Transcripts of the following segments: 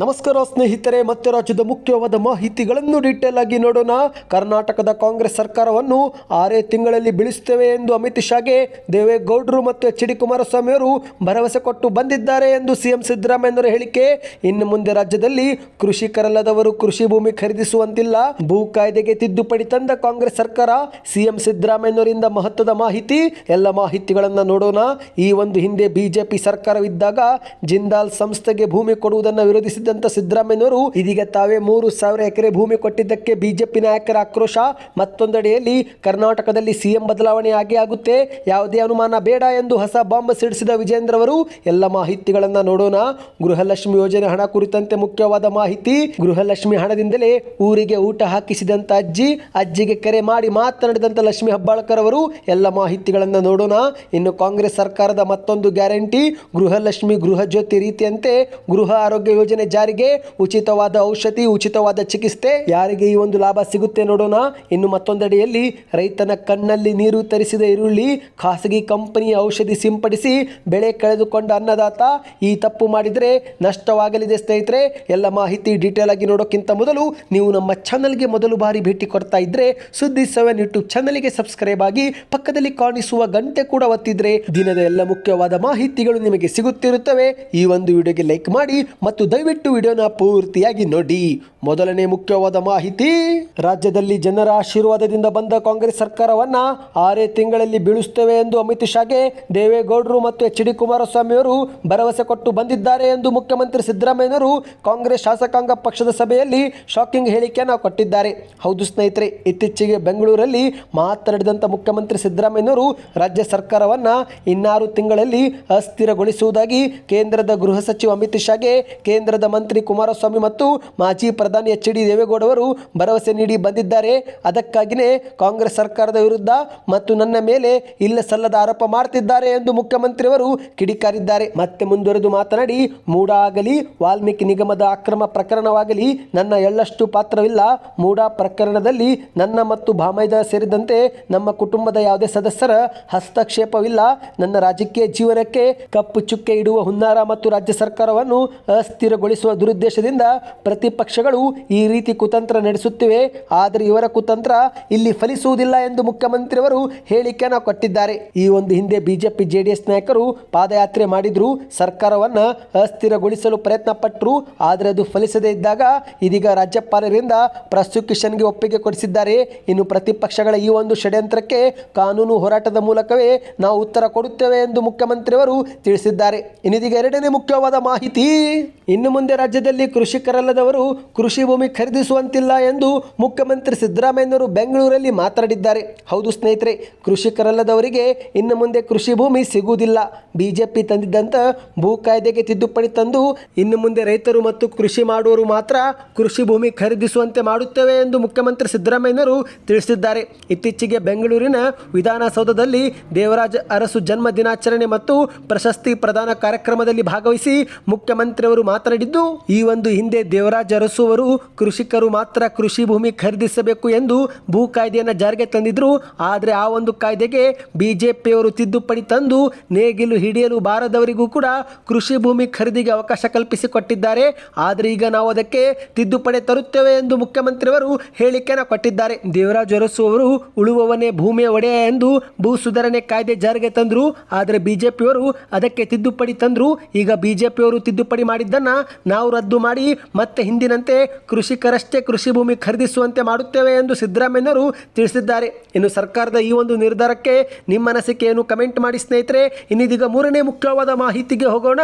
ನಮಸ್ಕಾರ ಸ್ನೇಹಿತರೆ, ಮತ್ತೆ ರಾಜ್ಯದ ಮುಖ್ಯವಾದ ಮಾಹಿತಿಗಳನ್ನು ಡೀಟೇಲ್ ಆಗಿ ನೋಡೋಣ. ಕರ್ನಾಟಕದ ಕಾಂಗ್ರೆಸ್ ಸರ್ಕಾರವನ್ನು ಆರೇ ತಿಂಗಳಲ್ಲಿ ಬೀಳಿಸುತ್ತೇವೆ ಎಂದು ಅಮಿತ್ ಶಾಗೆ, ದೇವೇಗೌಡರು ಮತ್ತು ಎಚ್ ಡಿ ಕುಮಾರಸ್ವಾಮಿ ಅವರು ಭರವಸೆ ಕೊಟ್ಟು ಬಂದಿದ್ದಾರೆ ಎಂದು ಸಿಎಂ ಸಿದ್ದರಾಮಯ್ಯನವರ ಹೇಳಿಕೆ. ಇನ್ನು ಮುಂದೆ ರಾಜ್ಯದಲ್ಲಿ ಕೃಷಿಕರಲ್ಲದವರು ಕೃಷಿ ಭೂಮಿ ಖರೀದಿಸುವಂತಿಲ್ಲ. ಭೂ ಕಾಯ್ದೆಗೆ ತಿದ್ದುಪಡಿ ತಂದ ಕಾಂಗ್ರೆಸ್ ಸರ್ಕಾರ. ಸಿಎಂ ಸಿದ್ದರಾಮಯ್ಯನವರಿಂದ ಮಹತ್ವದ ಮಾಹಿತಿ. ಎಲ್ಲ ಮಾಹಿತಿಗಳನ್ನು ನೋಡೋಣ. ಈ ಒಂದು ಹಿಂದೆ ಬಿಜೆಪಿ ಸರ್ಕಾರವಿದ್ದಾಗ ಜಿಂದಾಲ್ ಸಂಸ್ಥೆಗೆ ಭೂಮಿ ಕೊಡುವುದನ್ನು ವಿರೋಧಿಸಿದಂತ ಸಿದ್ದರಾಮಯ್ಯನವರು ಇದೀಗ ತಾವೇ ಮೂರು ಸಾವಿರ ಎಕರೆ ಭೂಮಿ ಕೊಟ್ಟಿದ್ದಕ್ಕೆ ಬಿಜೆಪಿ ನಾಯಕರ ಆಕ್ರೋಶ. ಮತ್ತೊಂದೆಡೆಯಲ್ಲಿ ಕರ್ನಾಟಕದಲ್ಲಿ ಸಿಎಂ ಬದಲಾವಣೆ ಆಗೇ ಆಗುತ್ತೆ. ಯಾವುದೇ ಅನುಮಾನ ಬೇಡ ಎಂದು ಹೊಸ ಬಾಂಬ್ ಸಿಡಿಸಿದ ವಿಜೇಂದ್ರ ಅವರು ಎಲ್ಲ ಮಾಹಿತಿಗಳನ್ನು ನೋಡೋಣ. ಗೃಹಲಕ್ಷ್ಮಿ ಯೋಜನೆ ಹಣ ಕುರಿತಂತೆ ಮುಖ್ಯವಾದ ಮಾಹಿತಿ, ಗೃಹಲಕ್ಷ್ಮಿ ಹಣದಿಂದಲೇ ಊರಿಗೆ ಊಟ ಹಾಕಿಸಿದಂತ ಅಜ್ಜಿ, ಅಜ್ಜಿಗೆ ಕರೆ ಮಾಡಿ ಮಾತನಾಡಿದಂತ ಲಕ್ಷ್ಮಿ ಹಬ್ಬಾಳ್ಕರ್ ಅವರು, ಎಲ್ಲ ಮಾಹಿತಿಗಳನ್ನು ನೋಡೋಣ. ಇನ್ನು ಕಾಂಗ್ರೆಸ್ ಸರ್ಕಾರದ ಮತ್ತೊಂದು ಗ್ಯಾರಂಟಿ, ಗೃಹಲಕ್ಷ್ಮಿ ಗೃಹ ಜ್ಯೋತಿ ರೀತಿಯಂತೆ ಗೃಹ ಆರೋಗ್ಯ ಯೋಜನೆ ಜಾರಿಗೆ ಉಚಿತವಾದ ಔಷಧಿ, ಉಚಿತವಾದ ಚಿಕಿತ್ಸೆ. ಯಾರಿಗೆ ಈ ಒಂದು ಲಾಭ ಸಿಗುತ್ತೆ ನೋಡೋಣ. ಇನ್ನು ಮತ್ತೊಂದೆಡೆಯಲ್ಲಿ ರೈತನ ಕಣ್ಣಲ್ಲಿ ನೀರು ತರಿಸಿದ ಈರುಳ್ಳಿ ಖಾಸಗಿ ಕಂಪನಿಯ ಔಷಧಿ ಸಿಂಪಡಿಸಿ ಬೆಳೆ ಕಳೆದುಕೊಂಡ ಅನ್ನದಾತ ಈ ತಪ್ಪು ಮಾಡಿದರೆ ನಷ್ಟವಾಗಲಿದೆ ಸ್ನೇಹಿತರೆ. ಎಲ್ಲ ಮಾಹಿತಿ ಡೀಟೇಲ್ ಆಗಿ ನೋಡೋಕ್ಕಿಂತ ಮೊದಲು ನೀವು ನಮ್ಮ ಚಾನಲ್ಗೆ ಮೊದಲು ಬಾರಿ ಭೇಟಿ ಕೊಡ್ತಾ ಇದ್ರೆ ಸುದ್ದಿ ಸೆವೆನ್ ಯೂಟ್ಯೂಬ್ ಚಾನಲ್ಗೆ ಸಬ್ಸ್ಕ್ರೈಬ್ ಆಗಿ ಪಕ್ಕದಲ್ಲಿ ಕಾಣಿಸುವ ಗಂಟೆ ಕೂಡ ಒತ್ತಿದ್ರೆ ದಿನದ ಎಲ್ಲ ಮುಖ್ಯವಾದ ಮಾಹಿತಿಗಳು ನಿಮಗೆ ಸಿಗುತ್ತಿರುತ್ತವೆ. ಈ ಒಂದು ವಿಡಿಯೋಗೆ ಲೈಕ್ ಮಾಡಿ ಮತ್ತು ದಯವಿಟ್ಟು ವಿಡಿಯೋನ ಪೂರ್ತಿಯಾಗಿ ನೋಡಿ ಮೊದಲನೇ ಮುಖ್ಯವಾದ ಮಾಹಿತಿ, ರಾಜ್ಯದಲ್ಲಿ ಜನರ ಆಶೀರ್ವಾದದಿಂದ ಬಂದ ಕಾಂಗ್ರೆಸ್ ಸರ್ಕಾರವನ್ನ ಆರೇ ತಿಂಗಳಲ್ಲಿ ಬೀಳಿಸುತ್ತೇವೆ ಎಂದು ಅಮಿತ್ ಶಾಗೆ, ದೇವೇಗೌಡರು ಮತ್ತು ಎಚ್ ಡಿ ಕುಮಾರಸ್ವಾಮಿ ಅವರು ಭರವಸೆ ಕೊಟ್ಟು ಬಂದಿದ್ದಾರೆ ಎಂದು ಮುಖ್ಯಮಂತ್ರಿ ಸಿದ್ದರಾಮಯ್ಯನವರು ಕಾಂಗ್ರೆಸ್ ಶಾಸಕಾಂಗ ಪಕ್ಷದ ಸಭೆಯಲ್ಲಿ ಶಾಕಿಂಗ್ ಹೇಳಿಕೆಯನ್ನು ಕೊಟ್ಟಿದ್ದಾರೆ. ಹೌದು ಸ್ನೇಹಿತರೆ, ಇತ್ತೀಚೆಗೆ ಬೆಂಗಳೂರಲ್ಲಿ ಮಾತನಾಡಿದಂಥ ಮುಖ್ಯಮಂತ್ರಿ ಸಿದ್ದರಾಮಯ್ಯನವರು ರಾಜ್ಯ ಸರ್ಕಾರವನ್ನ ಇನ್ನಾರು ತಿಂಗಳಲ್ಲಿ ಅಸ್ಥಿರಗೊಳಿಸುವುದಾಗಿ ಕೇಂದ್ರದ ಗೃಹ ಸಚಿವ ಅಮಿತ್ ಶಾಗೆ, ಕೇಂದ್ರದ ಮಂತ್ರಿ ಕುಮಾರಸ್ವಾಮಿ ಮತ್ತು ಮಾಜಿ ಪ್ರಧಾನಿ ಎಚ್ ಡಿ ದೇವೇಗೌಡವರು ಭರವಸೆ ನೀಡಿ ಬಂದಿದ್ದಾರೆ. ಅದಕ್ಕಾಗಿಯೇ ಕಾಂಗ್ರೆಸ್ ಸರ್ಕಾರದ ವಿರುದ್ಧ ಮತ್ತು ನನ್ನ ಮೇಲೆ ಇಲ್ಲ ಸಲ್ಲದ ಆರೋಪ ಮಾಡ್ತಿದ್ದಾರೆ ಎಂದು ಮುಖ್ಯಮಂತ್ರಿಯವರು ಕಿಡಿಕಾರಿದ್ದಾರೆ. ಮತ್ತೆ ಮುಂದುವರೆದು ಮಾತನಾಡಿ ಮೂಡ ಆಗಲಿ ವಾಲ್ಮೀಕಿ ನಿಗಮದ ಅಕ್ರಮ ಪ್ರಕರಣವಾಗಲಿ ನನ್ನ ಎಳ್ಳಷ್ಟು ಪಾತ್ರವಿಲ್ಲ. ಮೂಡ ಪ್ರಕರಣದಲ್ಲಿ ನನ್ನ ಮತ್ತು ಭಾಮೈದ ಸೇರಿದಂತೆ ನಮ್ಮ ಕುಟುಂಬದ ಯಾವುದೇ ಸದಸ್ಯರ ಹಸ್ತಕ್ಷೇಪವಿಲ್ಲ. ನನ್ನ ರಾಜಕೀಯ ಜೀವನಕ್ಕೆ ಕಪ್ಪು ಚುಕ್ಕೆ ಇಡುವ ಹುನ್ನಾರ ಮತ್ತು ರಾಜ್ಯ ಸರ್ಕಾರವನ್ನು ಅಸ್ಥಿರಗೊಳಿಸುವ ದುರುದ್ದೇಶದಿಂದ ಪ್ರತಿಪಕ್ಷಗಳು ಈ ರೀತಿ ಕುತಂತ್ರ ನಡೆಸುತ್ತಿವೆ, ಆದರೆ ಇವರ ಕುತಂತ್ರ ಇಲ್ಲಿ ಫಲಿಸುವುದಿಲ್ಲ ಎಂದು ಮುಖ್ಯಮಂತ್ರಿಯವರು ಹೇಳಿಕೆಯನ್ನು ಕೊಟ್ಟಿದ್ದಾರೆ. ಈ ಒಂದು ಹಿಂದೆ ಬಿಜೆಪಿ ಜೆಡಿಎಸ್ ನಾಯಕರು ಪಾದಯಾತ್ರೆ ಮಾಡಿದ್ರು, ಸರ್ಕಾರವನ್ನ ಅಸ್ಥಿರಗೊಳಿಸಲು ಪ್ರಯತ್ನ ಪಟ್ಟರು ಆದರೆ ಅದು ಫಲಿಸದೇ ಇದ್ದಾಗ ಇದೀಗ ರಾಜ್ಯಪಾಲರಿಂದ ಪ್ರಾಸಿಕ್ಯೂಷನ್ಗೆ ಒಪ್ಪಿಗೆ ಕೊಡಿಸಿದ್ದಾರೆ. ಇನ್ನು ಪ್ರತಿಪಕ್ಷಗಳ ಈ ಒಂದು ಷಡ್ಯಂತ್ರಕ್ಕೆ ಕಾನೂನು ಹೋರಾಟದ ಮೂಲಕವೇ ನಾವು ಉತ್ತರ ಕೊಡುತ್ತೇವೆ ಎಂದು ಮುಖ್ಯಮಂತ್ರಿಯವರು ತಿಳಿಸಿದ್ದಾರೆ. ಇನ್ನಿದೀಗ ಎರಡನೇ ಮುಖ್ಯವಾದ ಮಾಹಿತಿ, ಇನ್ನು ಮುಂದೆ ರಾಜ್ಯದಲ್ಲಿ ಕೃಷಿಕರಲ್ಲದವರು ಕೃಷಿ ಭೂಮಿ ಖರೀದಿಸುವಂತಿಲ್ಲ ಎಂದು ಮುಖ್ಯಮಂತ್ರಿ ಸಿದ್ದರಾಮಯ್ಯನವರು ಬೆಂಗಳೂರಲ್ಲಿ ಮಾತನಾಡಿದ್ದಾರೆ. ಹೌದು ಸ್ನೇಹಿತರೆ, ಕೃಷಿಕರಲ್ಲದವರಿಗೆ ಇನ್ನು ಮುಂದೆ ಕೃಷಿ ಭೂಮಿ ಸಿಗುವುದಿಲ್ಲ. ಬಿಜೆಪಿ ತಂದಿದ್ದಂಥ ಭೂ ಕಾಯ್ದೆಗೆ ತಿದ್ದುಪಡಿ ತಂದು ಇನ್ನು ಮುಂದೆ ರೈತರು ಮತ್ತು ಕೃಷಿ ಮಾಡುವವರು ಮಾತ್ರ ಕೃಷಿ ಭೂಮಿ ಖರೀದಿಸುವಂತೆ ಮಾಡುತ್ತೇವೆ ಎಂದು ಮುಖ್ಯಮಂತ್ರಿ ಸಿದ್ದರಾಮಯ್ಯನವರು ತಿಳಿಸಿದ್ದಾರೆ. ಇತ್ತೀಚೆಗೆ ಬೆಂಗಳೂರಿನ ವಿಧಾನಸೌಧದಲ್ಲಿ ದೇವರಾಜ ಅರಸು ಜನ್ಮ ದಿನಾಚರಣೆ ಮತ್ತು ಪ್ರಶಸ್ತಿ ಪ್ರದಾನ ಕಾರ್ಯಕ್ರಮದಲ್ಲಿ ಭಾಗವಹಿಸಿ ಮುಖ್ಯಮಂತ್ರಿಯವರು ಮಾತನಾಡಿದ್ದು, ಈ ಒಂದು ಹಿಂದೆ ದೇವರಾಜ ಅರಸು ಕೃಷಿಕರು ಮಾತ್ರ ಕೃಷಿ ಭೂಮಿ ಖರೀದಿಸಬೇಕು ಎಂದು ಭೂ ಕಾಯ್ದೆಯನ್ನು ಜಾರಿಗೆ ತಂದಿದ್ರು. ಆದರೆ ಆ ಒಂದು ಕಾಯ್ದೆಗೆ ಬಿಜೆಪಿಯವರು ತಿದ್ದುಪಡಿ ತಂದು ನೇಗಿಲು ಹಿಡಿಯಲು ಬಾರದವರಿಗೂ ಕೂಡ ಕೃಷಿ ಭೂಮಿ ಖರೀದಿಗೆ ಅವಕಾಶ ಕಲ್ಪಿಸಿಕೊಟ್ಟಿದ್ದಾರೆ. ಆದರೆ ಈಗ ನಾವು ಅದಕ್ಕೆ ತಿದ್ದುಪಡಿ ತರುತ್ತೇವೆ ಎಂದು ಮುಖ್ಯಮಂತ್ರಿಯವರು ಹೇಳಿಕೆಯನ್ನು ಕೊಟ್ಟಿದ್ದಾರೆ. ದೇವರಾಜ್ ಅರಸು ಅವರು ಉಳುವವನೇ ಭೂಮಿಯ ಒಡೆಯ ಎಂದು ಭೂ ಸುಧಾರಣೆ ಕಾಯ್ದೆ ಜಾರಿಗೆ ತಂದರು. ಆದರೆ ಬಿಜೆಪಿಯವರು ಅದಕ್ಕೆ ತಿದ್ದುಪಡಿ ತಂದರು. ಈಗ ಬಿಜೆಪಿಯವರು ತಿದ್ದುಪಡಿ ಮಾಡಿದ್ದನ್ನು ನಾವು ರದ್ದು ಮಾಡಿ ಮತ್ತೆ ಹಿಂದಿನಂತೆ ಕೃಷಿಕರಷ್ಟೇ ಕೃಷಿ ಭೂಮಿ ಖರೀದಿಸುವಂತೆ ಮಾಡುತ್ತೇವೆ ಎಂದು ಸಿದ್ದರಾಮಯ್ಯನವರು ತಿಳಿಸಿದ್ದಾರೆ. ಇನ್ನು ಸರ್ಕಾರದ ಈ ಒಂದು ನಿರ್ಧಾರಕ್ಕೆ ನಿಮ್ಮ ಅನಿಸಿಕೆಯನ್ನು ಕಮೆಂಟ್ ಮಾಡಿ ಸ್ನೇಹಿತರೆ? ಇನ್ನಿದೀಗ ಮೂರನೇ ಮುಖ್ಯವಾದ ಮಾಹಿತಿಗೆ ಹೋಗೋಣ.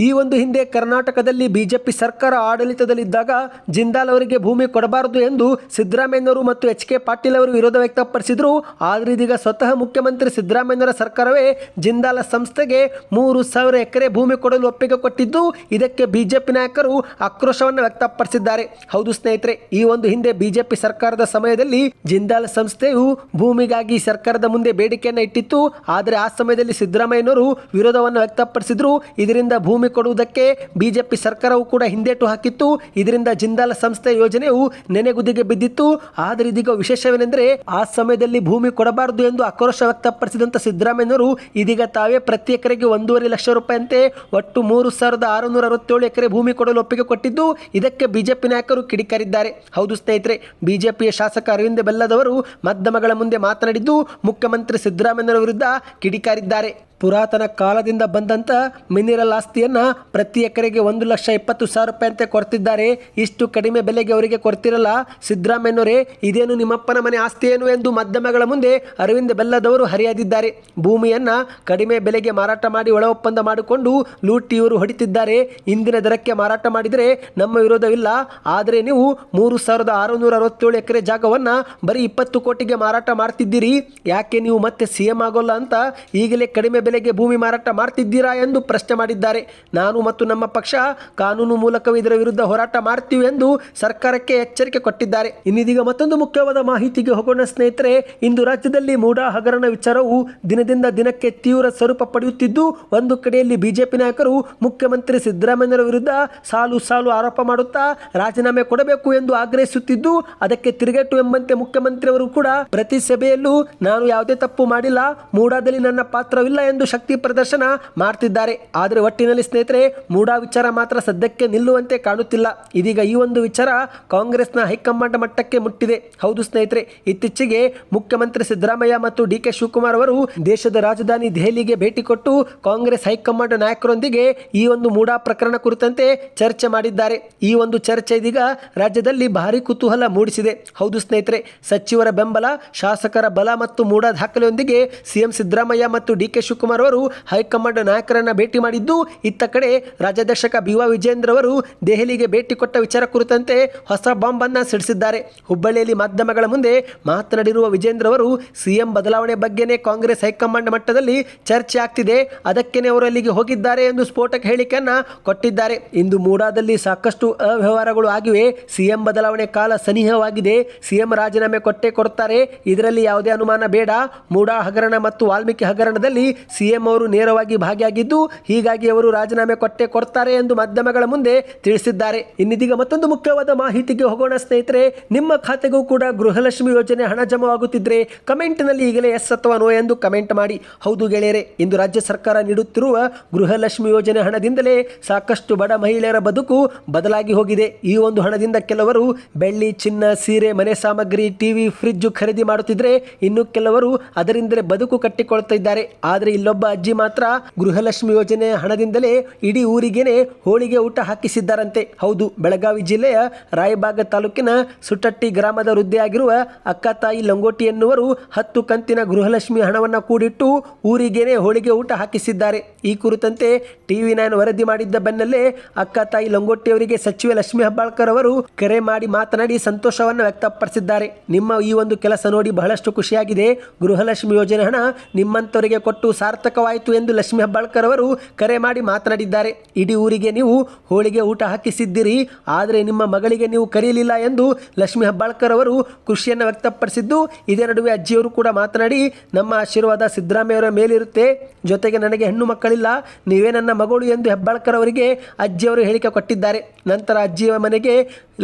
ಈ ಒಂದು ಹಿಂದೆ ಕರ್ನಾಟಕದಲ್ಲಿ ಬಿಜೆಪಿ ಸರ್ಕಾರ ಆಡಳಿತದಲ್ಲಿದ್ದಾಗ ಜಿಂದಾಲ್ ಅವರಿಗೆ ಭೂಮಿ ಕೊಡಬಾರದು ಎಂದು ಸಿದ್ದರಾಮಯ್ಯನವರು ಮತ್ತು ಎಚ್ ಕೆ ಪಾಟೀಲ್ ಅವರು ವಿರೋಧ ವ್ಯಕ್ತಪಡಿಸಿದರು. ಆದರೆ ಇದೀಗ ಸ್ವತಃ ಮುಖ್ಯಮಂತ್ರಿ ಸಿದ್ದರಾಮಯ್ಯನವರ ಸರ್ಕಾರವೇ ಜಿಂದಾಲ ಸಂಸ್ಥೆಗೆ ಮೂರು ಸಾವಿರ ಎಕರೆ ಭೂಮಿ ಕೊಡಲು ಒಪ್ಪಿಗೆ ಕೊಟ್ಟಿದ್ದು. ಇದಕ್ಕೆ ಬಿಜೆಪಿ ನಾಯಕರು ಆಕ್ರೋಶವನ್ನು ವ್ಯಕ್ತಪಡಿಸಿದ್ದಾರೆ. ಹೌದು ಸ್ನೇಹಿತರೆ, ಈ ಒಂದು ಹಿಂದೆ ಬಿಜೆಪಿ ಸರ್ಕಾರದ ಸಮಯದಲ್ಲಿ ಜಿಂದಾಲ್ ಸಂಸ್ಥೆಯು ಭೂಮಿಗಾಗಿ ಸರ್ಕಾರದ ಮುಂದೆ ಬೇಡಿಕೆಯನ್ನು ಇಟ್ಟಿತ್ತು. ಆದರೆ ಆ ಸಮಯದಲ್ಲಿ ಸಿದ್ದರಾಮಯ್ಯನವರು ವಿರೋಧವನ್ನು ವ್ಯಕ್ತಪಡಿಸಿದ್ರು. ಇದರಿಂದ ಭೂಮಿ ಕೊಡುವುದಕ್ಕೆ ಬಿಜೆಪಿ ಸರ್ಕಾರವು ಕೂಡ ಹಿಂದೇಟು ಹಾಕಿತ್ತು. ಇದರಿಂದ ಜಿಂದಾಲ್ ಸಂಸ್ಥೆ ಯೋಜನೆಯು ನೆನೆಗುದಿಗೆ ಬಿದ್ದಿತ್ತು. ಆದರೆ ಇದೀಗ ವಿಶೇಷವೇನೆಂದರೆ, ಆ ಸಮಯದಲ್ಲಿ ಭೂಮಿ ಕೊಡಬಾರದು ಎಂದು ಆಕ್ರೋಶ ವ್ಯಕ್ತಪಡಿಸಿದಂತ ಸಿದ್ದರಾಮಯ್ಯನವರು ಇದೀಗ ತಾವೇ ಪ್ರತಿ ಎಕರೆಗೆ ಒಂದೂವರೆ ಲಕ್ಷ ರೂಪಾಯಿಯಂತೆ ಒಟ್ಟು ಮೂರು ಸಾವಿರದ ಆರುನೂರ ಅರವತ್ತೇಳು ಎಕರೆ ಭೂಮಿ ಕೊಡಲು ಒಪ್ಪಿಗೆ ಕೊಟ್ಟಿದ್ದು. ಇದಕ್ಕೆ ಬಿಜೆಪಿ ನಾಯಕರು ಕಿಡಿಕಾರಿದ್ದಾರೆ. ಹೌದು ಸ್ನೇಹಿತರೆ, ಬಿಜೆಪಿಯ ಶಾಸಕ ಅರವಿಂದ ಬೆಲ್ಲದವರು ಮಾಧ್ಯಮಗಳ ಮುಂದೆ ಮಾತನಾಡಿದ್ದು ಮುಖ್ಯಮಂತ್ರಿ ಸಿದ್ದರಾಮಯ್ಯರ ವಿರುದ್ಧ ಕಿಡಿಕಾರಿದ್ದಾರೆ. ಪುರಾತನ ಕಾಲದಿಂದ ಬಂದಂತ ಮಿನಿರಲ್ ಆಸ್ತಿಯನ್ನ ಪ್ರತಿ ಎಕರೆಗೆ ಒಂದು ಲಕ್ಷ ಇಪ್ಪತ್ತು ಸಾವಿರ ರೂಪಾಯಿ ಅಂತ ಕೊಡ್ತಿದ್ದಾರೆ. ಇಷ್ಟು ಕಡಿಮೆ ಬೆಲೆಗೆ ಅವರಿಗೆ ಕೊಡ್ತಿರಲ್ಲ. ಸಿದ್ದರಾಮಯ್ಯನವರೇ, ಇದೇನು ನಿಮ್ಮಪ್ಪನ ಮನೆ ಆಸ್ತಿ ಏನು ಎಂದು ಮಾಧ್ಯಮಗಳ ಮುಂದೆ ಅರವಿಂದ ಬೆಲ್ಲದವರು ಹರಿಯದಿದ್ದಾರೆ. ಭೂಮಿಯನ್ನ ಕಡಿಮೆ ಬೆಲೆಗೆ ಮಾರಾಟ ಮಾಡಿ ಒಳ ಒಪ್ಪಂದ ಮಾಡಿಕೊಂಡು ಲೂಟಿ ಇವರು ಹೊಡಿತಿದ್ದಾರೆ. ಇಂದಿನ ದರಕ್ಕೆ ಮಾರಾಟ ಮಾಡಿದರೆ ನಮ್ಮ ವಿರೋಧವಿಲ್ಲ. ಆದರೆ ನೀವು ಮೂರು ಸಾವಿರದ ಆರುನೂರ ಅರವತ್ತೇಳು ಎಕರೆ ಜಾಗವನ್ನ ಬರೀ ಇಪ್ಪತ್ತು ಕೋಟಿಗೆ ಮಾರಾಟ ಮಾಡ್ತಿದ್ದೀರಿ. ಯಾಕೆ ನೀವು ಮತ್ತೆ ಸಿ ಎಂ ಆಗೋಲ್ಲ ಅಂತ ಈಗಲೇ ಕಡಿಮೆ ಬೆಲೆಗೆ ಭೂಮಿ ಮಾರಾಟ ಮಾಡ್ತಿದ್ದೀರಾ ಎಂದು ಪ್ರಶ್ನೆ ಮಾಡಿದ್ದಾರೆ. ನಾನು ಮತ್ತು ನಮ್ಮ ಪಕ್ಷ ಕಾನೂನು ಮೂಲಕವೇ ಇದರ ವಿರುದ್ಧ ಹೋರಾಟ ಮಾಡ್ತೀವಿ ಎಂದು ಸರ್ಕಾರಕ್ಕೆ ಎಚ್ಚರಿಕೆ ಕೊಟ್ಟಿದ್ದಾರೆ. ಇನ್ನಿದೀಗ ಮತ್ತೊಂದು ಮುಖ್ಯವಾದ ಮಾಹಿತಿಗೆ ಹೋಗೋಣ ಸ್ನೇಹಿತರೆ, ಇಂದು ರಾಜ್ಯದಲ್ಲಿ ಮೂಡಾ ಹಗರಣ ವಿಚಾರವು ದಿನದಿಂದ ದಿನಕ್ಕೆ ತೀವ್ರ ಸ್ವರೂಪ ಪಡೆಯುತ್ತಿದ್ದು, ಒಂದು ಕಡೆಯಲ್ಲಿ ಬಿಜೆಪಿ ನಾಯಕರು ಮುಖ್ಯಮಂತ್ರಿ ಸಿದ್ದರಾಮಯ್ಯರ ವಿರುದ್ಧ ಸಾಲು ಸಾಲು ಆರೋಪ ಮಾಡುತ್ತಾ ರಾಜೀನಾಮೆ ಕೊಡಬೇಕು ಎಂದು ಆಗ್ರಹಿಸುತ್ತಿದ್ದು, ಅದಕ್ಕೆ ತಿರುಗೇಟು ಎಂಬಂತೆ ಮುಖ್ಯಮಂತ್ರಿಯವರು ಕೂಡ ಪ್ರತಿ ಸಭೆಯಲ್ಲೂ ನಾನು ಯಾವುದೇ ತಪ್ಪು ಮಾಡಿಲ್ಲ ಮೂಡಾದಲ್ಲಿ ನನ್ನ ಪಾತ್ರವಿಲ್ಲ ಎಂದು ಶಕ್ತಿ ಪ್ರದರ್ಶನ ಮಾಡ್ತಿದ್ದಾರೆ. ಆದರೆ ಒಟ್ಟಿನಲ್ಲಿ ಸ್ನೇಹಿತರೆ ಮೂಡಾ ವಿಚಾರ ಮಾತ್ರ ಸದ್ಯಕ್ಕೆ ನಿಲ್ಲುವಂತೆ ಕಾಣುತ್ತಿಲ್ಲ. ಇದೀಗ ಈ ಒಂದು ವಿಚಾರ ಕಾಂಗ್ರೆಸ್ನ ಹೈಕಮಾಂಡ್ ಮಟ್ಟಕ್ಕೆ ಮುಟ್ಟಿದೆ. ಹೌದು ಸ್ನೇಹಿತರೆ, ಇತ್ತೀಚೆಗೆ ಮುಖ್ಯಮಂತ್ರಿ ಸಿದ್ದರಾಮಯ್ಯ ಮತ್ತು ಡಿ ಕೆ ಶಿವಕುಮಾರ್ ಅವರು ದೇಶದ ರಾಜಧಾನಿ ದೆಹಲಿಗೆ ಭೇಟಿ ಕೊಟ್ಟು ಕಾಂಗ್ರೆಸ್ ಹೈಕಮಾಂಡ್ ನಾಯಕರೊಂದಿಗೆ ಈ ಒಂದು ಮೂಡಾ ಪ್ರಕರಣ ಕುರಿತಂತೆ ಚರ್ಚೆ ಮಾಡಿದ್ದಾರೆ. ಈ ಒಂದು ಚರ್ಚೆ ಇದೀಗ ರಾಜ್ಯದಲ್ಲಿ ಭಾರಿ ಕುತೂಹಲ ಮೂಡಿಸಿದೆ. ಹೌದು ಸ್ನೇಹಿತರೆ, ಸಚಿವರ ಬೆಂಬಲ, ಶಾಸಕರ ಬಲ ಮತ್ತು ಮೂಡಾ ದಾಖಲೆಯೊಂದಿಗೆ ಸಿಎಂ ಸಿದ್ದರಾಮಯ್ಯ ಮತ್ತು ಡಿ ಕೆ ಶಿವಕುಮಾರ್ ಅವರು ಹೈಕಮಾಂಡ್ ನಾಯಕರನ್ನ ಭೇಟಿ ಮಾಡಿದ್ದು, ಇತ್ತ ಕಡೆ ರಾಜ್ಯಾಧ್ಯಕ್ಷಕ ಬಿ. ವಾ. ವಿಜೇಂದ್ರ ಅವರು ದೆಹಲಿಗೆ ಭೇಟಿ ಕೊಟ್ಟ ವಿಚಾರ ಕುರಿತಂತೆ ಹೊಸ ಬಾಂಬ್ ಅನ್ನ ಸಿಡಿಸಿದ್ದಾರೆ. ಹುಬ್ಬಳ್ಳಿಯಲ್ಲಿ ಮಾಧ್ಯಮಗಳ ಮುಂದೆ ಮಾತನಾಡಿರುವ ವಿಜೇಂದ್ರ ಅವರು ಸಿಎಂ ಬದಲಾವಣೆ ಬಗ್ಗೆನೇ ಕಾಂಗ್ರೆಸ್ ಹೈಕಮಾಂಡ್ ಮಟ್ಟದಲ್ಲಿ ಚರ್ಚೆ ಆಗ್ತಿದೆ, ಅದಕ್ಕೇನೆ ಅವರು ಅಲ್ಲಿಗೆ ಹೋಗಿದ್ದಾರೆ ಎಂದು ಸ್ಫೋಟಕ ಹೇಳಿಕೆಯನ್ನ ಕೊಟ್ಟಿದ್ದಾರೆ. ಇಂದು ಮೂಡಾದಲ್ಲಿ ಸಾಕಷ್ಟು ಅವ್ಯವಹಾರಗಳು ಆಗಿವೆ. ಸಿಎಂ ಬದಲಾವಣೆ ಕಾಲ ಸನಿಹವಾಗಿದೆ. ಸಿಎಂ ರಾಜೀನಾಮೆ ಕೊಟ್ಟೇ ಕೊಡ್ತಾರೆ ಇದರಲ್ಲಿ ಯಾವುದೇ ಅನುಮಾನ ಬೇಡ. ಮೂಡಾ ಹಗರಣ ಮತ್ತು ವಾಲ್ಮೀಕಿ ಹಗರಣದಲ್ಲಿ ಸಿಎಂ ಅವರು ನೇರವಾಗಿ ಭಾಗಿಯಾಗಿದ್ದು, ಹೀಗಾಗಿ ಅವರು ರಾಜೀನಾಮೆ ಕೊಟ್ಟೆ ಕೊಡ್ತಾರೆ ಎಂದು ಮಾಧ್ಯಮಗಳ ಮುಂದೆ ತಿಳಿಸಿದ್ದಾರೆ. ಇನ್ನಿದೀಗ ಮತ್ತೊಂದು ಮುಖ್ಯವಾದ ಮಾಹಿತಿಗೆ ಹೋಗೋಣ ಸ್ನೇಹಿತರೆ, ನಿಮ್ಮ ಖಾತೆಗೂ ಕೂಡ ಗೃಹಲಕ್ಷ್ಮಿ ಯೋಜನೆ ಹಣ ಜಮಾವಾಗುತ್ತಿದ್ರೆ ಕಮೆಂಟ್ನಲ್ಲಿ ಈಗಲೇ ಎಸ್ ಅಥವಾ ನೋ ಎಂದು ಕಮೆಂಟ್ ಮಾಡಿ. ಹೌದು ಗೆಳೆಯರೆ, ಇಂದು ರಾಜ್ಯ ಸರ್ಕಾರ ನೀಡುತ್ತಿರುವ ಗೃಹಲಕ್ಷ್ಮಿ ಯೋಜನೆ ಹಣದಿಂದಲೇ ಸಾಕಷ್ಟು ಬಡ ಮಹಿಳೆಯರ ಬದುಕು ಬದಲಾಗಿ ಹೋಗಿದೆ. ಈ ಒಂದು ಹಣದಿಂದ ಕೆಲವರು ಬೆಳ್ಳಿ, ಚಿನ್ನ, ಸೀರೆ, ಮನೆ ಸಾಮಗ್ರಿ, ಟಿವಿ, ಫ್ರಿಡ್ಜ್ ಖರೀದಿ ಮಾಡುತ್ತಿದ್ರೆ ಇನ್ನು ಕೆಲವರು ಅದರಿಂದಲೇ ಬದುಕು ಕಟ್ಟಿಕೊಳ್ತಾ ಇದ್ದಾರೆ. ಆದರೆ ಇಲ್ಲೊಬ್ಬ ಅಜ್ಜಿ ಮಾತ್ರ ಗೃಹಲಕ್ಷ್ಮಿ ಯೋಜನೆ ಹಣದಿಂದಲೇ ಇಡೀ ಊರಿಗೇನೆ ಹೋಳಿಗೆ ಊಟ ಹಾಕಿಸಿದ್ದಾರಂತೆ. ಹೌದು, ಬೆಳಗಾವಿ ಜಿಲ್ಲೆಯ ರಾಯಬಾಗ ತಾಲೂಕಿನ ಸುಟ್ಟಟ್ಟಿ ಗ್ರಾಮದ ವೃದ್ಧಿಯಾಗಿರುವ ಅಕ್ಕ ತಾಯಿ ಲಂಗೋಟಿ ಎನ್ನುವರು ಹತ್ತು ಕಂತಿನ ಗೃಹಲಕ್ಷ್ಮಿ ಹಣವನ್ನು ಕೂಡಿಟ್ಟು ಊರಿಗೇನೆ ಹೋಳಿಗೆ ಊಟ ಹಾಕಿಸಿದ್ದಾರೆ. ಈ ಕುರಿತಂತೆ ಟಿವಿ ನೈನ್ ವರದಿ ಮಾಡಿದ್ದ ಬೆನ್ನಲ್ಲೇ ಅಕ್ಕ ತಾಯಿ ಲಂಗೋಟಿಯವರಿಗೆ ಸಚಿವೆ ಲಕ್ಷ್ಮಿ ಹೆಬ್ಬಾಳ್ಕರ್ ಅವರು ಕರೆ ಮಾಡಿ ಮಾತನಾಡಿ ಸಂತೋಷವನ್ನು ವ್ಯಕ್ತಪಡಿಸಿದ್ದಾರೆ. ನಿಮ್ಮ ಈ ಒಂದು ಕೆಲಸ ನೋಡಿ ಬಹಳಷ್ಟು ಖುಷಿಯಾಗಿದೆ. ಗೃಹಲಕ್ಷ್ಮಿ ಯೋಜನೆ ಹಣ ನಿಮ್ಮಂತವರಿಗೆ ಕೊಟ್ಟು ಸಾರ್ಥಕವಾಯಿತು ಎಂದು ಲಕ್ಷ್ಮಿ ಹೆಬ್ಬಾಳ್ಕರ್ ಅವರು ಕರೆ ಮಾಡಿ ಮಾತನಾಡಿದ್ದಾರೆ. ಇಡೀ ಊರಿಗೆ ನೀವು ಹೋಳಿಗೆ ಊಟ ಹಾಕಿಸಿದ್ದೀರಿ. ಆದರೆ ನಿಮ್ಮ ಮಗಳಿಗೆ ನೀವು ಕರೆಯಲಿಲ್ಲ ಎಂದು ಲಕ್ಷ್ಮಿ ಹೆಬ್ಬಾಳ್ಕರ್ ಅವರು ಖುಷಿಯನ್ನು ವ್ಯಕ್ತಪಡಿಸಿದ್ದು. ಇದೇ ನಡುವೆ ಅಜ್ಜಿಯವರು ಕೂಡ ಮಾತನಾಡಿ, ನಮ್ಮ ಆಶೀರ್ವಾದ ಸಿದ್ದರಾಮಯ್ಯವರ ಮೇಲಿರುತ್ತೆ. ಜೊತೆಗೆ ನನಗೆ ಹೆಣ್ಣು ಮಕ್ಕಳಿಲ್ಲ. ನೀವೇ ನನ್ನ ಮಗಳು ಎಂದು ಹೆಬ್ಬಾಳ್ಕರ್ ಅವರಿಗೆ ಅಜ್ಜಿಯವರು ಹೇಳಿಕೆ ಕೊಟ್ಟಿದ್ದಾರೆ. ನಂತರ ಅಜ್ಜಿಯ ಮನೆಗೆ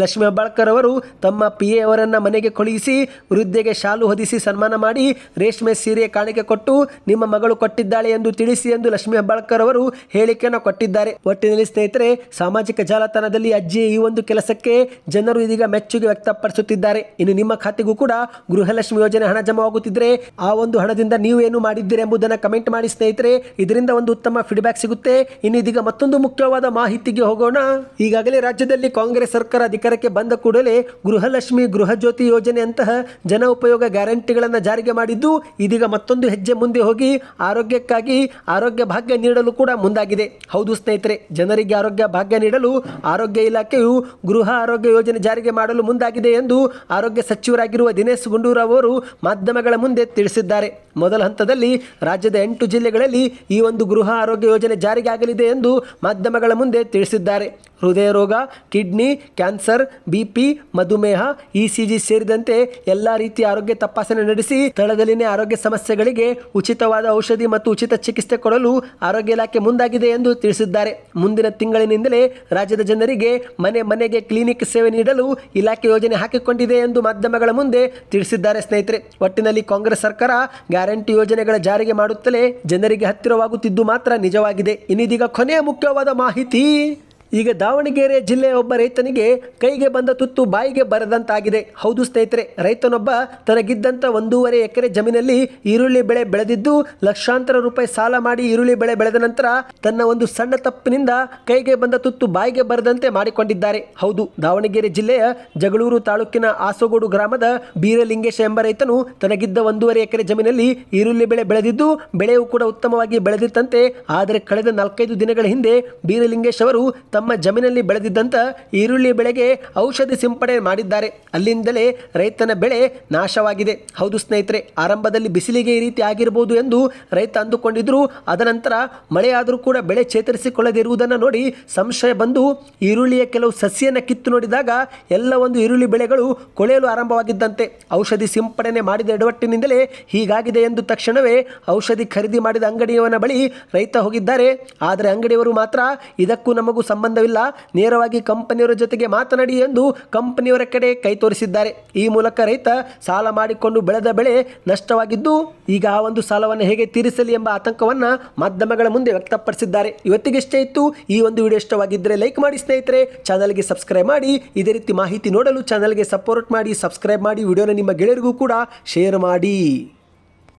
ಲಕ್ಷ್ಮಿ ಹೆಬ್ಬಾಳ್ಕರ್ ಅವರು ತಮ್ಮ ಪಿ ಎ ಅವರನ್ನು ಮನೆಗೆ ಕಳುಹಿಸಿ, ವೃದ್ಧೆಗೆ ಶಾಲು ಹೊದಿಸಿ ಸನ್ಮಾನ ಮಾಡಿ, ರೇಷ್ಮೆ ಸೀರೆ ಕಾಣಿಕೆ ಕೊಟ್ಟು ನಿಮ್ಮ ಮಗಳು ಕೊಟ್ಟಿದ್ದಾಳೆ ಎಂದು ತಿಳಿಸಿ ಎಂದು ಲಕ್ಷ್ಮಿ ಹೆಬ್ಬಾಳ್ಕರ್ ಅವರು ಹೇಳಿಕೆಯನ್ನು ಕೊಟ್ಟಿದ್ದಾರೆ. ಒಟ್ಟಿನಲ್ಲಿ ಸ್ನೇಹಿತರೆ, ಸಾಮಾಜಿಕ ಜಾಲತಾಣದಲ್ಲಿ ಅಜ್ಜಿಯ ಈ ಒಂದು ಕೆಲಸಕ್ಕೆ ಜನರು ಇದೀಗ ಮೆಚ್ಚುಗೆ ವ್ಯಕ್ತಪಡಿಸುತ್ತಿದ್ದಾರೆ. ಇನ್ನು ನಿಮ್ಮ ಖಾತೆಗೂ ಕೂಡ ಗೃಹಲಕ್ಷ್ಮಿ ಯೋಜನೆ ಹಣ ಜಮಾವಾಗುತ್ತಿದ್ರೆ ಆ ಒಂದು ಹಣದಿಂದ ನೀವು ಏನು ಮಾಡಿದ್ದೀರಿ ಎಂಬುದನ್ನು ಕಮೆಂಟ್ ಮಾಡಿ ಸ್ನೇಹಿತರೆ. ಇದರಿಂದ ಒಂದು ಉತ್ತಮ ಫೀಡ್ಬ್ಯಾಕ್ ಸಿಗುತ್ತೆ. ಇನ್ನು ಇದೀಗ ಮತ್ತೊಂದು ಮುಖ್ಯವಾದ ಮಾಹಿತಿಗೆ ಹೋಗೋಣ. ಈಗಾಗಲೇ ರಾಜ್ಯದಲ್ಲಿ ಕಾಂಗ್ರೆಸ್ ಸರ್ಕಾರ ಅಧಿಕಾರಕ್ಕೆ ಬಂದ ಕೂಡಲೇ ಗೃಹಲಕ್ಷ್ಮಿ ಗೃಹ ಜ್ಯೋತಿ ಯೋಜನೆಯಂತಹ ಜನ ಉಪಯೋಗ ಗ್ಯಾರಂಟಿಗಳನ್ನು ಜಾರಿಗೆ ಮಾಡಿದ್ದು ಇದೀಗ ಮತ್ತೊಂದು ಹೆಜ್ಜೆ ಮುಂದೆ ಹೋಗಿ ಆರೋಗ್ಯ ಆರೋಗ್ಯಕ್ಕಾಗಿ ಆರೋಗ್ಯ ಭಾಗ್ಯ ನೀಡಲು ಕೂಡ ಮುಂದಾಗಿದೆ. ಹೌದು ಸ್ನೇಹಿತರೆ, ಜನರಿಗೆ ಆರೋಗ್ಯ ಭಾಗ್ಯ ನೀಡಲು ಆರೋಗ್ಯ ಇಲಾಖೆಯು ಗೃಹ ಆರೋಗ್ಯ ಯೋಜನೆ ಜಾರಿಗೆ ಮಾಡಲು ಮುಂದಾಗಿದೆ ಎಂದು ಆರೋಗ್ಯ ಸಚಿವರಾಗಿರುವ ದಿನೇಶ್ ಗುಂಡೂರಾವ್ ಅವರು ಮಾಧ್ಯಮಗಳ ಮುಂದೆ ತಿಳಿಸಿದ್ದಾರೆ. ಮೊದಲ ಹಂತದಲ್ಲಿ ರಾಜ್ಯದ ಎಂಟು ಜಿಲ್ಲೆಗಳಲ್ಲಿ ಈ ಒಂದು ಗೃಹ ಆರೋಗ್ಯ ಯೋಜನೆ ಜಾರಿಗೆ ಆಗಲಿದೆ ಎಂದು ಮಾಧ್ಯಮಗಳ ಮುಂದೆ ತಿಳಿಸಿದ್ದಾರೆ. ಹೃದಯ ರೋಗ, ಕಿಡ್ನಿ, ಕ್ಯಾನ್ಸರ್ ಬಿಪಿ ಮಧುಮೇಹ ಇಸಿಜಿ ಸೇರಿದಂತೆ ಎಲ್ಲ ರೀತಿಯ ಆರೋಗ್ಯ ತಪಾಸಣೆ ನಡೆಸಿ ಸ್ಥಳದಲ್ಲಿನೇ ಆರೋಗ್ಯ ಸಮಸ್ಯೆಗಳಿಗೆ ಉಚಿತವಾದ ಔಷಧಿ ಮತ್ತು ಉಚಿತ ಚಿಕಿತ್ಸೆ ಕೊಡಲು ಆರೋಗ್ಯ ಇಲಾಖೆ ಮುಂದಾಗಿದೆ ಎಂದು ತಿಳಿಸಿದ್ದಾರೆ. ಮುಂದಿನ ತಿಂಗಳಿನಿಂದಲೇ ರಾಜ್ಯದ ಜನರಿಗೆ ಮನೆ ಮನೆಗೆ ಕ್ಲಿನಿಕ್ ಸೇವೆ ನೀಡಲು ಇಲಾಖೆ ಯೋಜನೆ ಹಾಕಿಕೊಂಡಿದೆ ಎಂದು ಮಾಧ್ಯಮಗಳ ಮುಂದೆ ತಿಳಿಸಿದ್ದಾರೆ ಸ್ನೇಹಿತರೆ. ಒಟ್ಟಿನಲ್ಲಿ ಕಾಂಗ್ರೆಸ್ ಸರ್ಕಾರ ಗ್ಯಾರಂಟಿ ಯೋಜನೆಗಳ ಜಾರಿಗೆ ಮಾಡುತ್ತಲೇ ಜನರಿಗೆ ಹತ್ತಿರವಾಗುತ್ತಿದ್ದು ಮಾತ್ರ ನಿಜವಾಗಿದೆ. ಇನ್ನಿದೀಗ ಕೊನೆಯ ಮುಖ್ಯವಾದ ಮಾಹಿತಿ. ಈಗ ದಾವಣಗೆರೆ ಜಿಲ್ಲೆಯ ಒಬ್ಬ ರೈತನಿಗೆ ಕೈಗೆ ಬಂದ ತುತ್ತು ಬಾಯಿಗೆ ಬರದಂತಾಗಿದೆ. ಹೌದು ಸ್ನೇಹಿತರೆ, ರೈತನೊಬ್ಬ ತನಗಿದ್ದಂಥ ಒಂದೂವರೆ ಎಕರೆ ಜಮೀನಲ್ಲಿ ಈರುಳ್ಳಿ ಬೆಳೆ ಬೆಳೆದಿದ್ದು ಲಕ್ಷಾಂತರ ರೂಪಾಯಿ ಸಾಲ ಮಾಡಿ ಈರುಳ್ಳಿ ಬೆಳೆ ಬೆಳೆದ ನಂತರ ತನ್ನ ಒಂದು ಸಣ್ಣ ತಪ್ಪಿನಿಂದ ಕೈಗೆ ಬಂದ ತುತ್ತು ಬಾಯಿಗೆ ಬರದಂತೆ ಮಾಡಿಕೊಂಡಿದ್ದಾರೆ. ಹೌದು, ದಾವಣಗೆರೆ ಜಿಲ್ಲೆಯ ಜಗಳೂರು ತಾಲೂಕಿನ ಆಸೋಗೋಡು ಗ್ರಾಮದ ಬೀರಲಿಂಗೇಶ ಎಂಬ ರೈತನು ತನಗಿದ್ದ ಒಂದೂವರೆ ಎಕರೆ ಜಮೀನಲ್ಲಿ ಈರುಳ್ಳಿ ಬೆಳೆ ಬೆಳೆದಿದ್ದು ಬೆಳೆಯೂ ಕೂಡ ಉತ್ತಮವಾಗಿ ಬೆಳೆದಿತ್ತಂತೆ. ಆದರೆ ಕಳೆದ ನಾಲ್ಕೈದು ದಿನಗಳ ಹಿಂದೆ ಬೀರಲಿಂಗೇಶ್ ಅವರು ಜಮೀನಲ್ಲಿ ಬೆಳೆದಿದ್ದಂಥ ಈರುಳ್ಳಿ ಬೆಳೆಗೆ ಔಷಧಿ ಸಿಂಪಡಣೆ ಮಾಡಿದ್ದಾರೆ. ಅಲ್ಲಿಂದಲೇ ರೈತನ ಬೆಳೆ ನಾಶವಾಗಿದೆ. ಹೌದು ಸ್ನೇಹಿತರೆ, ಆರಂಭದಲ್ಲಿ ಬಿಸಿಲಿಗೆ ಈ ರೀತಿ ಆಗಿರಬಹುದು ಎಂದು ರೈತ ಅಂದುಕೊಂಡಿದ್ದರು ಅದನಂತರ ಮಳೆಯಾದರೂ ಕೂಡ ಬೆಳೆ ಚೇತರಿಸಿಕೊಳ್ಳದಿರುವುದನ್ನು ನೋಡಿ ಸಂಶಯ ಬಂದು ಈರುಳ್ಳಿಯ ಕೆಲವು ಸಸ್ಯನ ಕಿತ್ತು ನೋಡಿದಾಗ ಎಲ್ಲ ಒಂದು ಈರುಳ್ಳಿ ಬೆಳೆಗಳು ಕೊಳೆಯಲು ಆರಂಭವಾಗಿದ್ದಂತೆ. ಔಷಧಿ ಸಿಂಪಡಣೆ ಮಾಡಿದ ಎಡವಟ್ಟಿನಿಂದಲೇ ಹೀಗಾಗಿದೆ ಎಂದು ತಕ್ಷಣವೇ ಔಷಧಿ ಖರೀದಿ ಮಾಡಿದ ಅಂಗಡಿಯವನ ಬಳಿ ರೈತ ಹೋಗಿದ್ದಾರೆ. ಆದರೆ ಅಂಗಡಿಯವರು ಮಾತ್ರ ಇದಕ್ಕೂ ನಮಗೂ ಸಂಬಂಧವಿಲ್ಲ. ನೇರವಾಗಿ ಕಂಪನಿಯವರ ಜೊತೆಗೆ ಮಾತನಾಡಿ ಎಂದು ಕಂಪನಿಯವರ ಕಡೆ ಕೈ ತೋರಿಸಿದ್ದಾರೆ. ಈ ಮೂಲಕ ರೈತ ಸಾಲ ಮಾಡಿಕೊಂಡು ಬೆಳೆದ ಬೆಳೆ ನಷ್ಟವಾಗಿದ್ದು, ಈಗ ಆ ಒಂದು ಸಾಲವನ್ನು ಹೇಗೆ ತೀರಿಸಲಿ ಎಂಬ ಆತಂಕವನ್ನು ಮಾಧ್ಯಮಗಳ ಮುಂದೆ ವ್ಯಕ್ತಪಡಿಸಿದ್ದಾರೆ. ಇವತ್ತಿಗೆ ಇಷ್ಟ ಇತ್ತು. ಈ ಒಂದು ವಿಡಿಯೋ ಇಷ್ಟವಾಗಿದ್ದರೆ ಲೈಕ್ ಮಾಡಿ ಸ್ನೇಹಿತರೆ, ಚಾನಲ್ಗೆ ಸಬ್ಸ್ಕ್ರೈಬ್ ಮಾಡಿ. ಇದೇ ರೀತಿ ಮಾಹಿತಿ ನೋಡಲು ಚಾನಲ್ಗೆ ಸಪೋರ್ಟ್ ಮಾಡಿ, ಸಬ್ಸ್ಕ್ರೈಬ್ ಮಾಡಿ. ವಿಡಿಯೋನ ನಿಮ್ಮ ಗೆಳೆಯರಿಗೂ ಕೂಡ ಶೇರ್ ಮಾಡಿ.